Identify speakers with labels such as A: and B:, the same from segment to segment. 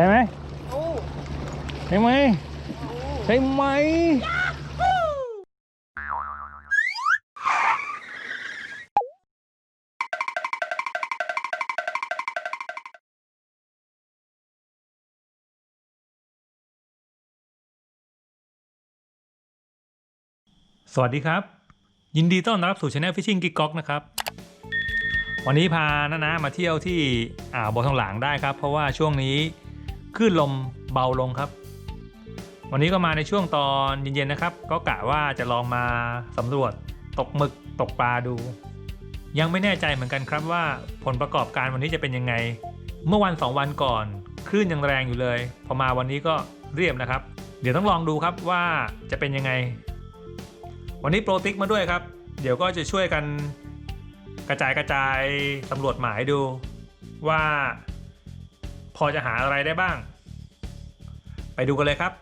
A: ช่ไหม
B: โอ้
A: ใช่ไหมใช่ไหมสวัสดีครับ ยินดีต้อนรับสู่ช anel Fishing Geek Gok นะครับ วันนี้พาน้านามาเที่ยวที่อ่าวบอทองหลางได้ครับ เพราะว่าช่วงนี้ คลื่นลมเบาลงครับ วันนี้ก็มาในช่วงตอนเย็นๆนะครับ ก็กะว่าจะลองมาสำรวจตกหมึกตกปลาดู ยังไม่แน่ใจเหมือนกันครับว่าผลประกอบการวันนี้จะเป็นยังไง เมื่อวันสองวันก่อน คลื่นยังแรงอยู่เลย พอมาวันนี้ก็เรียบนะครับ เดี๋ยวต้องลองดูครับว่าจะเป็นยังไง วันนี้โปรติกมาด้วยครับ เดี๋ยวก็จะช่วยกันกระจายกระจายสำรวจหมายดูว่า พอจะหาอะไรได้บ้าง ไปดูกันเลยครับ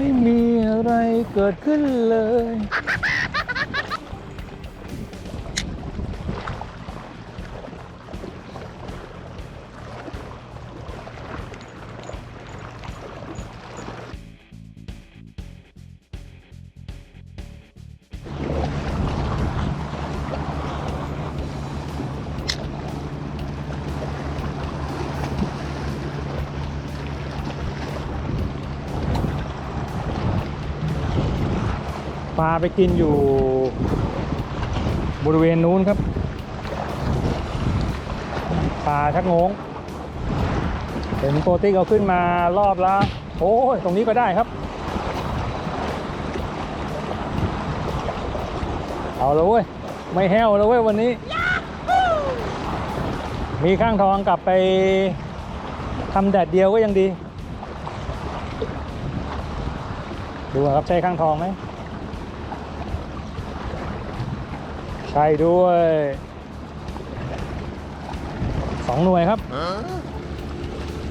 A: ไม่มีอะไรเกิดขึ้นเลย ปลาไปกินอยู่บริเวณนู้นครับ ปลาชักงงเห็นโปรติกเอาขึ้นมารอบละโอ้ยตรงนี้ก็ได้ครับ เอาแล้วเว้ย ไม่แห้วแล้วเว้ยวันนี้ มีข้างทองกลับไปทำแดดเดียวก็ยังดี ดูครับใช่ข้างทองไหม ช่ด้วยสองหน่วยครับ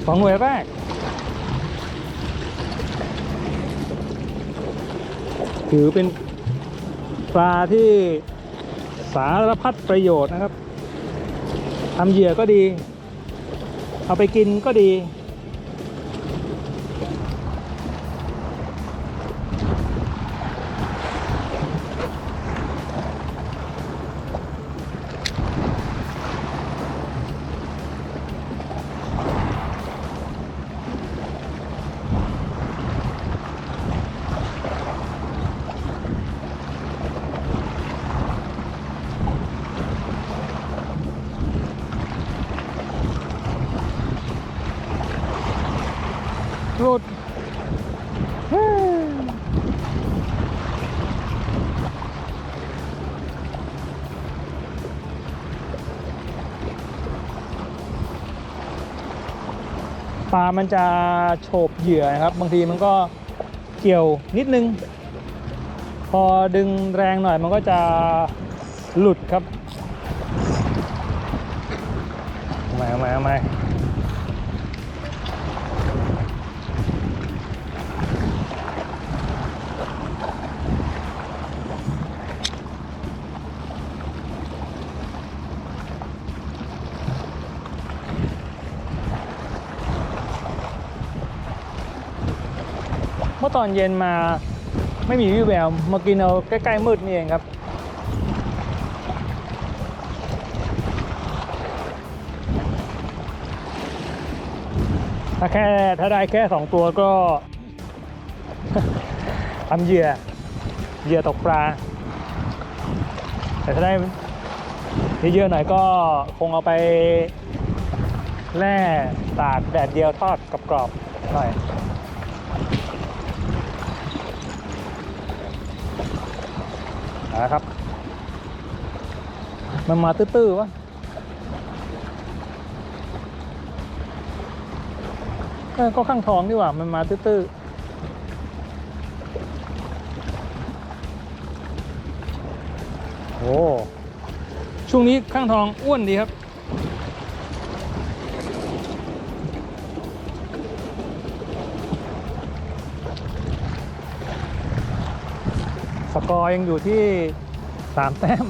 A: สองหน่วยแรกถือเป็นปลาที่สารพัดประโยชน์นะครับทำเหยื่อก็ดี เอาไปกินก็ดี หลุดปลามันจะโฉบเหยื่อนะครับ บางทีมันก็เกี่ยวนิดนึง พอดึงแรงหน่อยมันก็จะหลุดครับเอาใหม่เอามา อตอนเย็นมาไม่มีวิแววมากินเอาใกล้ ๆ มืดนี่เองครับ ถ้าแค่ถ้าได้แค่สองตัวก็ทำเหยื่อเหยื่อตกปลา แต่ถ้าได้เยอะๆหน่อยก็คงเอาไปแล่ตากแดดเดียวทอดกรอบๆหน่อย นะครับ มันมาตื้อๆวะก็ข้างทองดีกว่า มันมาตื้อๆโอ้ช่วงนี้ข้างทองอ้วนดีครับ อยังอยู่ที่สามแต้ม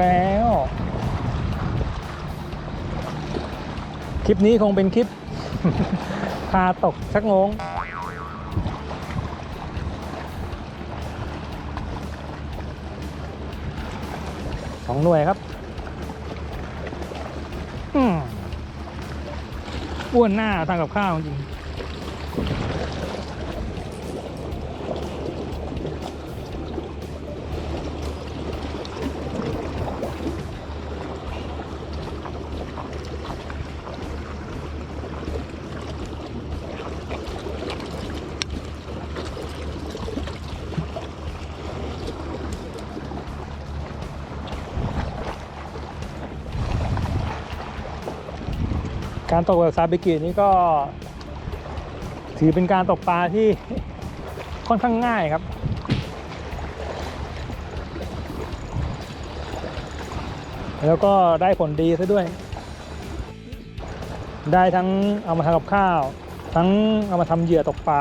A: แล้ว คลิปนี้คงเป็นคลิป พาตกชักงง สองหน่วยครับอ้วนหน้าทางกับข้าวจริง การตกแบบซาบิกินี่ก็ ถือเป็นการตกปลาที่ค่อนข้างง่ายครับแล้วก็ได้ผลดีซะด้วย ได้ทั้งเอามาทำกับข้าว ทั้งเอามาทำเหยื่อตกปลา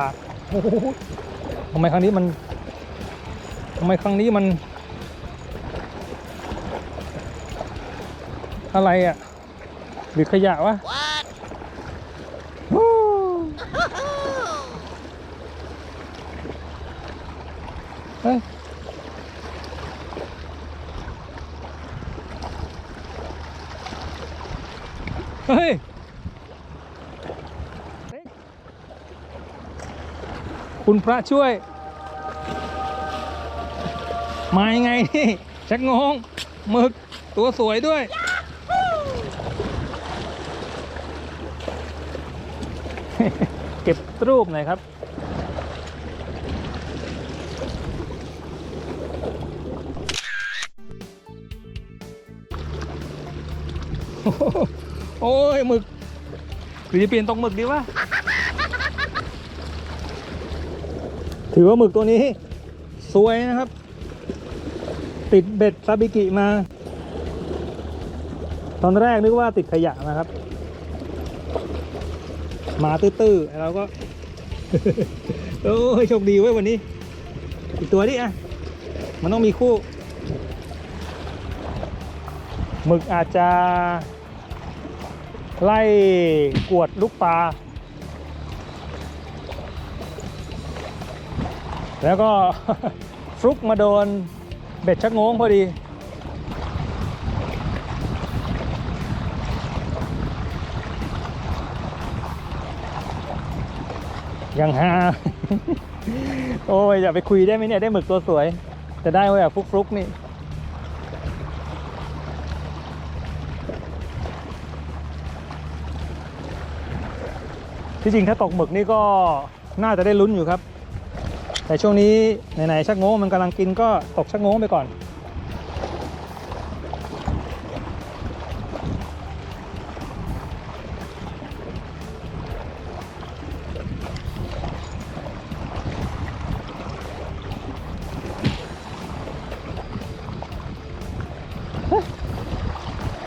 A: โอ้โหทำไมครั้งนี้มันทำไมครั้งนี้มัน อะไรอะหรือขยะวะฮู้ เฮ้ยคุณพระช่วย มายังไงนี่ชักงงหมึกตัวสวยด้วย เก็บรูปหน่อยครับ โอ้ โอ้ยหมึกหรือจะเปลี่ยนตรงหมึกดีวะถือว่าหมึกตัวนี้ สวยนะครับ ติดเบ็ดซาบิกิมา ตอนแรกนึกว่าติดขยะนะครับ มาตื้อๆเราก็ โอ้ยโชคดีเว้ยวันนี้ อีกตัวดิอะ มันต้องมีคู่หมึกอาจจะ ไล่กวดลูกปลา แล้วก็ฟลุกมาโดนเบ็ดชักงงพอดี ยังหาโอ้ย อย่าไปคุยได้ไหมเนี่ย ได้หมึกตัวสวย จะได้ไว้แบบฟลุกๆนี่ ที่จริงถ้าตกหมึกนี่ก็น่าจะได้ลุ้นอยู่ครับ แต่ช่วงนี้ไหนๆชักโง่มันกำลังกินก็ตกชักโง่ไปก่อน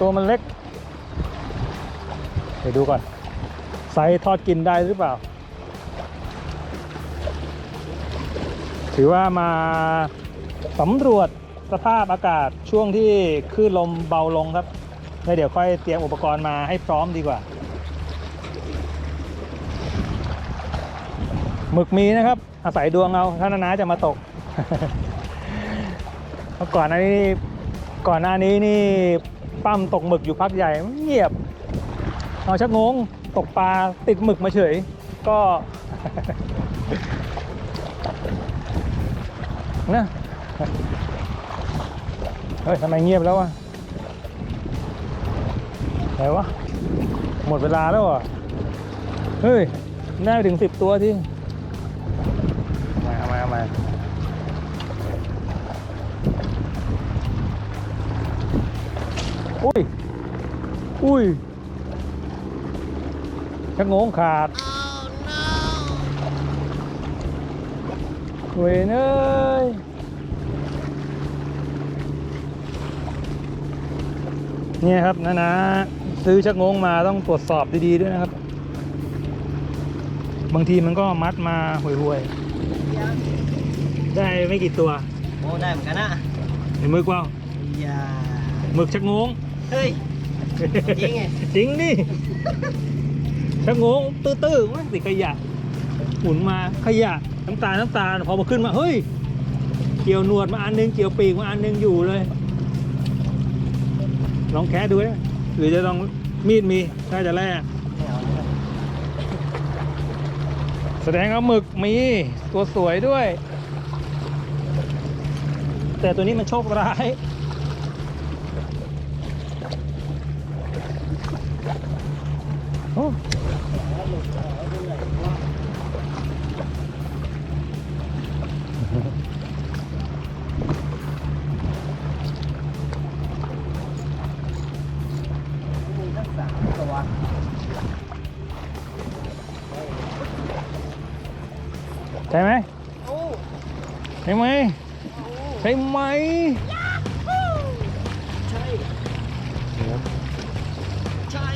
A: ตัวมันเล็ก เดี๋ยวดูก่อน ไซส์ทอดกินได้หรือเปล่า ถือว่ามาสำรวจสภาพอากาศช่วงที่คลื่นลมเบาลงครับแล้วเดี๋ยวค่อยเตรียมอุปกรณ์มาให้พร้อมดีกว่าหมึกมีนะครับ อาศัยดวงเอาถ้านานาจะมาตกก่อก่อนหน้านี้ก่อนหน้านี้นี่ปั้มตกหมึกอยู่พักใหญ่เงียบเอาชักงง ตกปลาติดหมึกมาเฉย ก็นะเฮ้ยทำไมเงียบแล้ววะไหนวะ หมดเวลาแล้วเหรอะ เฮ้ยน่าถึงสิบตัวที่เอามาเอามาเอามาอุ้ย อุ้ย ชักงงขาดเวยเนยเนี่ยครับนะนะซื้อชักงงมาต้องตรวจสอบดีๆด้วยนะครับ บางทีมันก็มัดมาห่วยๆ ได้ไม่กี่ตัว
B: โอ้ได้เหมือนกันนะ
A: เห็นมือกว้าง
B: อย่า
A: หมึกชักงง
B: เฮ้ย จริงไง
A: จริงดิ ชักงงตื้อๆมันติดขยะหมุนมาขยะน้ำตาลน้ำตาลพอมาขึ้นมาเฮ้ย เกี่ยวหนวดมาอันนึงเกี่ยวปีกมาอันนึงอยู่เลยลองแคะดูนะหรือจะลองมีดมีถ้าจะแล่แสดงว่าหมึกมีตัวสวยด้วย แต่ตัวนี้มันโชคร้ายโอ้ ไหมใช่ใช่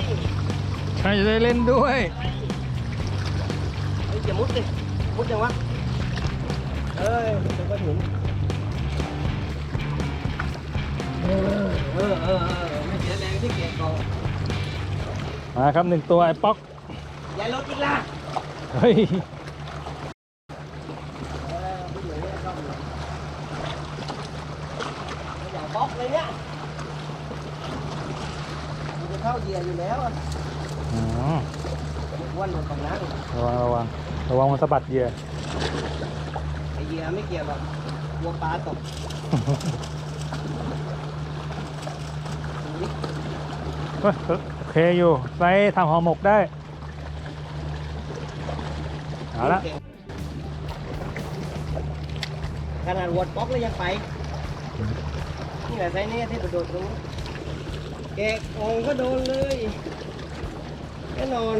B: ใช่
A: จะได้เล่นด้วย
B: เฮ้ยอย่ามุดดิมุดยังวะเอ้ยถึงก็ถึงเออเออเออเออไม่เสียแรงที่เกียร์กอง
A: มาครับหนึ่งตัวไอ้ป๊อก
B: อย่าลดอีกล่ะ
A: เฮ้ย
B: เออผู้หญิงเนี่ยชอบอยู่อย่าบล็อกเลยเนี่ยมันจะเข้าเหยียร์ อยู่แล้วอะ
A: อืม
B: อ้วนหมดตรงนั้น
A: ระวังระวังระวังมันสะบัดเหยื่อ
B: ไอเหยื่อไม่เกี่ยวหรอกกลัวปลาตก
A: เฮ้ยโอเคอยู่ไปทำห่อหมกได้ เอาละ
B: ขนาดวอดบล็อกเลยยังไป นี่แหละไซส์นี้ที่ไปโดดตรงนู้น แกะอองก็โดนเลยแน่นอน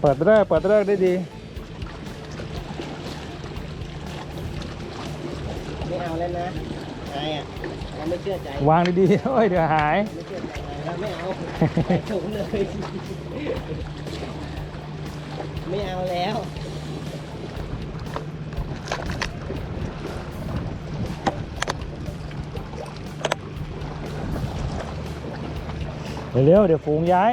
A: เปิดเลิกเปิดเลิกได้ดี
B: ไม่เอาแล้วนะนายอะเราไม่เชื่อใจ
A: วางดีๆโอ้ยเดี๋ยวหาย
B: ไม่เชื่อใจนายแล้วไม่เอาใส่ถุงเลย ไม่เอาแล้ว
A: เร็วเดี๋ยวฝูงย้า
B: ย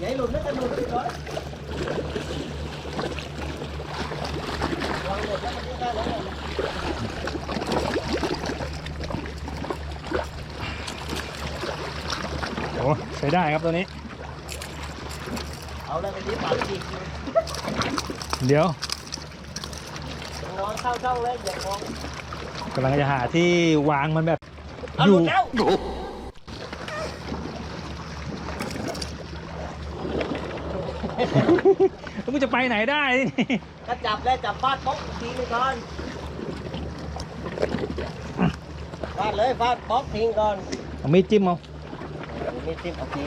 B: หญ่หลุดไม่จะหลุดไปก่อนลองหลุดแล้วมันจะได้แล้วเนี่ย
A: โอ้ใช้ได้ครับตัวนี้
B: เอาแล้วไปที่ปากจีก
A: เดี๋ยว
B: นอนเข้าช่องเลยอย่ามอง
A: กำลังจะหาที่วางมันแบบ
B: เอา
A: อ
B: หลุ
A: ยู่
B: ดแล้ว
A: แล้วมึงจะไปไหนได้
B: ก็จับแล้วจับฟาดป๊อกอีกทีหนึงก่อนฟาดเลยฟาดป๊อกทิ้งก่อน
A: เอามีดจิ้มเอา
B: มีทิมเอาที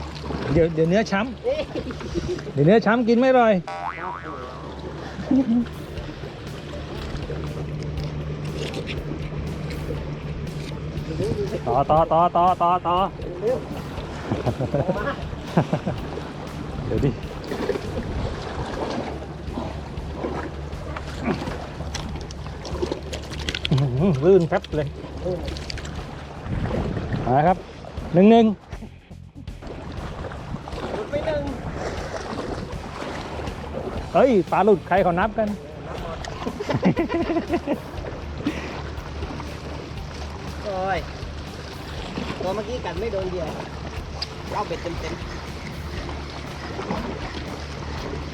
A: เดี๋ยวเดี๋ยวเนื้อช้ำเดี๋ยวเนื้อช้ำกินไม่อร่อย ต่อต่อต่อต่อต่อต่อ
B: เดี๋
A: ยวดิอื้อหือลื่นแป๊บเลยมาครับหนึ่งหนึ่ง เฮ้ยปลาหลุดใครเขานับกัน
B: โอ้ยตัวเมื่อกี้กัดไม่โดนเหยื่อเอาเบ็ดเต็มเต็มๆ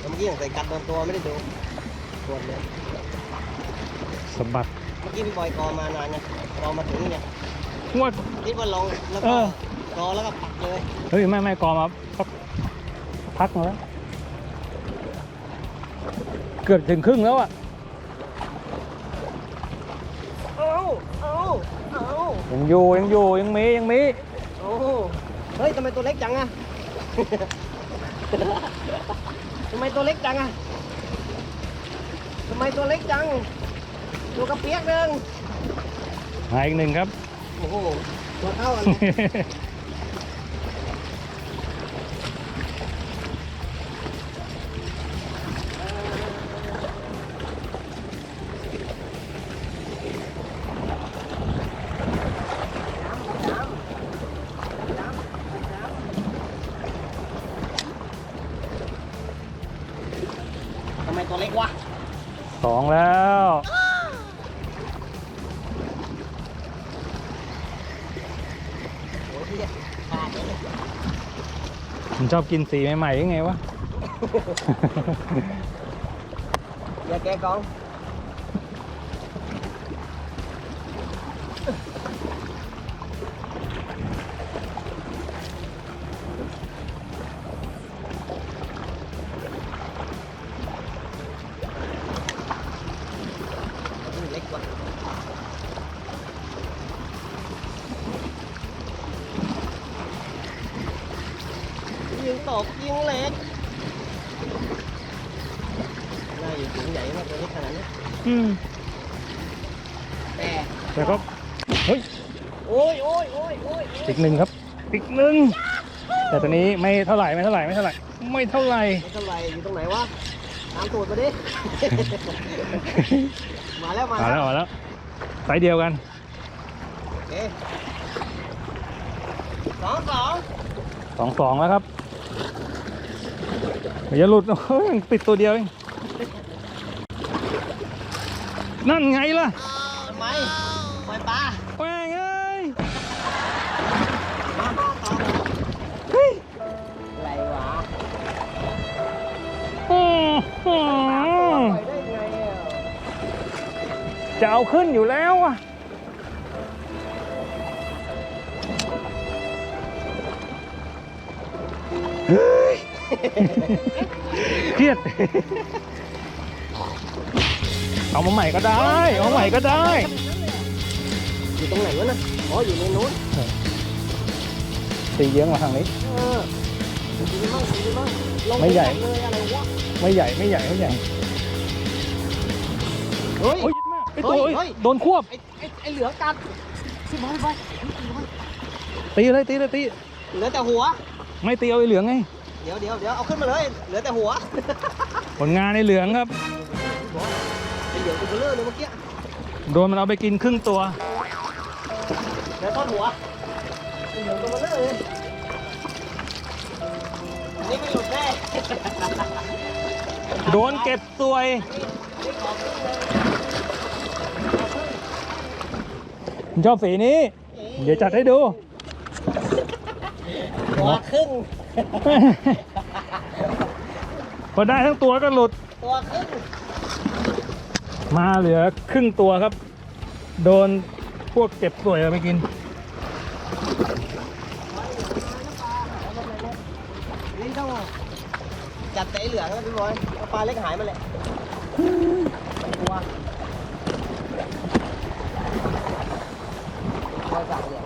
B: ตัวเมื่อกี้อย่างใส่กัดโดนตัวไม่ได้โดนตัวเลย
A: สะบัด
B: เมื่อกี้พี่บอยกอมานานไงกอมาถึงนี่ไง
A: ว่า
B: รีบว่าลงแล้ว
A: เอ
B: ก็
A: อ
B: กอแล้วก็ปักเลย
A: เฮ้ย ไม่ไม่กอมาพักพักมาแล้ว เกือบถึงครึ่งแล้วอะ
B: เอาเอาเอา
A: ยังอยู่ยังอยู่ยังมียังมี
B: โอ้เฮ้ยทำไมตัวเล็กจังอะทำไมตัวเล็กจังอะทำไมตัวเล็กจังตัวกระเปียกหนึ่ง
A: หาอีกหนึ่งครับ
B: โอ้โหตัวเท่ากันเลย ตัวเล็กวะ
A: สองแล้ว
B: โอ้ยเนี่ยขาดเลย
A: มันชอบกินสีใหม่ๆยังไงวะ
B: อย่าแกะกอง งตกยิงเล็กน่าอยู่ถุงใหญ่มากตัวเล็กขนาดนี้
A: อืม
B: แต่
A: แต่ก็เฮ้ย
B: โอ้ยโอ้ยโอ้ยโอ้ย
A: อีกหนึ่งครับอีกหนึ่งแต่ตัวนี้ไม่เท่าไหร่ไม่เท่าไหร่ไม่เท่าไหร่ไม่เท่าไหร่
B: ไม่เท่าไหรอยู่ตรงไหนวะตามตูดมาดิ มาแล้วมา
A: มาแล้วมาแล้วไซส์เดียวกัน
B: โอเคสองสอง
A: สองสองแล้วครับ อย่าหลุดเฮ้ยยังติดตัวเดียวเองนั่นไงล่ะ
B: ทำไมปล่อยปลา
A: แม่งเอ้ย
B: มาต่อ
A: เฮ้ย
B: อะไรวะ
A: โอ้โห
B: ปล่อยได้ไงอะ
A: จะเอาขึ้นอยู่แล้วอะ เครียด เอามาใหม่ก็ได้ เอามาใหม่ก็ได้
B: อยู่ตรงไหนวะน่ะอ๋ออยู่ในนู้น
A: ตีเยื้องมาทางนี้
B: เออดูดิมั่งดูดิมั่งลง
A: ไม่ใหญ่
B: เลยอะไรวะ
A: ไม่ใหญ่ไม่ใหญ่ไม่ใหญ่
B: เฮ้ย
A: โอ้ยไอตัว
B: เฮ้ยเฮ้ย
A: โดนควบ
B: ไอ้ไอ้ไอ้เหลือกัดพี่บอยไป
A: ตีเลยตีเลยตี
B: เหลือแต่หัว
A: ไม่ตีเอาไอเหลืองไง
B: เดี๋ยวเดี๋ยวเดี๋ยวเอาขึ้นมาเลย เหลือแต่หัว
A: ผลงานไอเหลืองครับ
B: ไอ้เหลือตัวเบลอเลยเมื่อกี้
A: โดนมันเอาไปกินครึ่งตัว
B: เเดี๋ยวต้นหัวเหลืองตัวมันเลยอันนี้ไม่หลุดแน่
A: โดนเก็บสวย
B: นี่ขอขึ้นเลย
A: ผมชอบสีนี้ เดี๋ยวจัดให้ดู
B: ตัวครึ่ง
A: พอได้ทั้งตัวก็หลุด
B: ตัวครึ่ง
A: มาเหลือครึ่งตัวครับ โดนพวกเก็บสวยเอาไปกิน
B: นี่ต้องจัดเตะเหลืองแล้วพี่บอยเอาปลาเล็กหายมาเลยตัวปลาสากเหลือง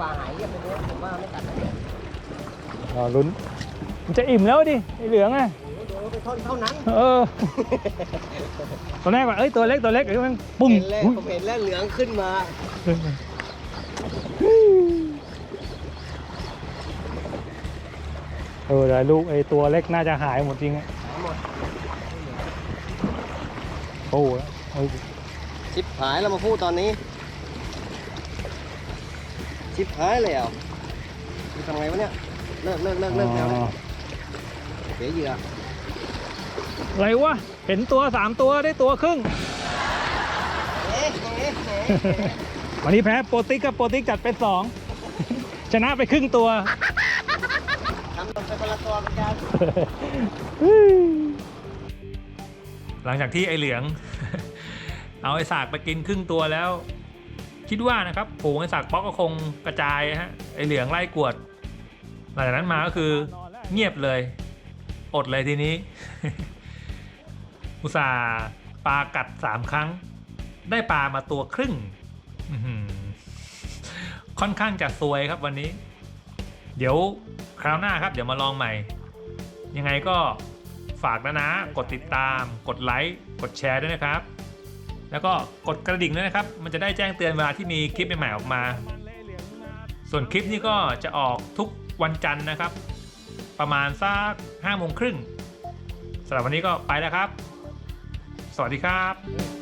B: ปลาหายเรียบไปด้วยผมว่าไม่ตัด
A: รอลุ้นมันจะอิ่มแล้วดิไอเหลืองอะ
B: โดนไปท่อนเท่านั้น
A: เออตอนแรกว่าเอ้ยตัวเล็กตัวเล็กเอ้ยมันปุ้ม
B: เห็นแล้วผมเห็นแล้วเหลืองขึ้นมา
A: เออเดี๋ยวลูกไอตัวเล็กน่าจะหายหมดจริงอะ
B: หายหมด
A: โอ้โหเอ้ย
B: ชิบหายแล้วมาพูดตอนนี้ ชิบหายแล้วจะทำไงวะเนี่ย เลิกเลิกเลิกเลิกแล้ว
A: อ๋อ
B: เสียเหยื่อ
A: อะไรวะ เห็นตัวสามตัวได้ตัวครึ่ง
B: เอ๊ะเอ๊ะเอ๊ะ
A: วันนี้แพ้โปรติกกับโปรติกจัดเป็นสอง ชนะไปครึ่งตัว
B: ทำลงไปคนละตัวเหมือนกัน
A: หลังจากที่ไอเหลือง เอาไอสากไปกินครึ่งตัวแล้ว คิดว่านะครับฝูงไอสากป๊อกก็คงกระจายฮะไอเหลืองไล่กวด หลังจากนั้นมาก็คือเงียบเลย อดเลยทีนี้ อุตส่าห์ปลากัดสามครั้ง ได้ปลามาตัวครึ่งค่อนข้างจะซวยครับวันนี้ เดี๋ยวคราวหน้าครับเดี๋ยวมาลองใหม่ ยังไงก็ฝากนะนะ กดติดตาม กดไลค์ กดแชร์ด้วยนะครับ แล้วก็กดกระดิ่งด้วยนะครับ มันจะได้แจ้งเตือนเวลาที่มีคลิปใหม่ๆออกมา ส่วนคลิปนี้ก็จะออกทุก วันจันทร์นะครับ ประมาณสักห้าโมงครึ่งสำหรับวันนี้ก็ไปแล้วครับ สวัสดีครับ